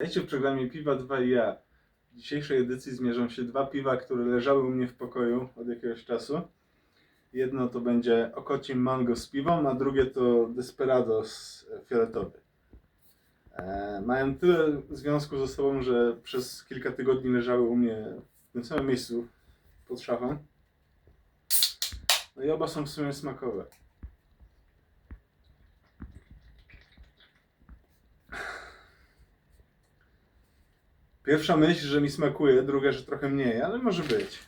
Witajcie w programie Piwa 2 i ja. W dzisiejszej edycji zmierzą się dwa piwa, które leżały u mnie w pokoju od jakiegoś czasu. Jedno to będzie okocim mango z piwą, a drugie to Desperados fioletowy. E, mają tyle związku ze sobą, że przez kilka tygodni leżały u mnie w tym samym miejscu pod szafą. No i oba są w sumie smakowe. Pierwsza myśl, że mi smakuje, druga, że trochę mniej, ale może być.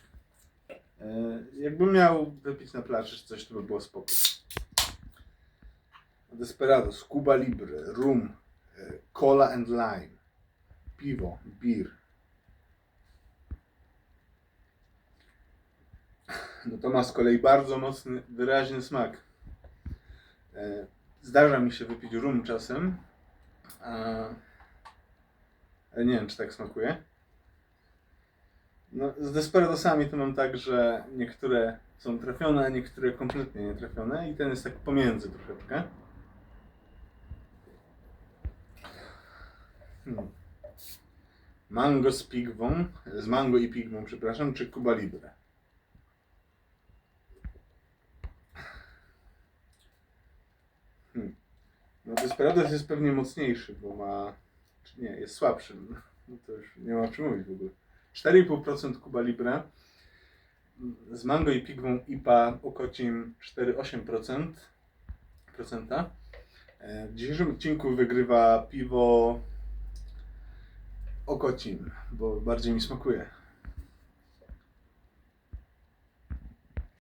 E, jakbym miał wypić na plaży coś, to by było spoko. Desperados, Cuba Libre, rum, e, cola and lime, piwo, beer. No to ma z kolei bardzo mocny, wyraźny smak. E, Zdarza mi się wypić rum czasem. Nie wiem, czy tak smakuje. No, z Desperadosami to mam tak, że niektóre są trafione, a niektóre kompletnie nie trafione i ten jest tak pomiędzy troszeczkę. Hmm. Mango z pigwą, z mango i pigwą, przepraszam, czy Cuba Libre? Hmm. No Desperados jest pewnie mocniejszy, bo ma czy nie, jest słabszy. No to już nie ma o czym mówić w ogóle. 4,5% Cuba Libre. Z mango i pigwą IPA okocim 4,8%. Procenta. E, W dzisiejszym odcinku wygrywa piwo okocim, bo bardziej mi smakuje.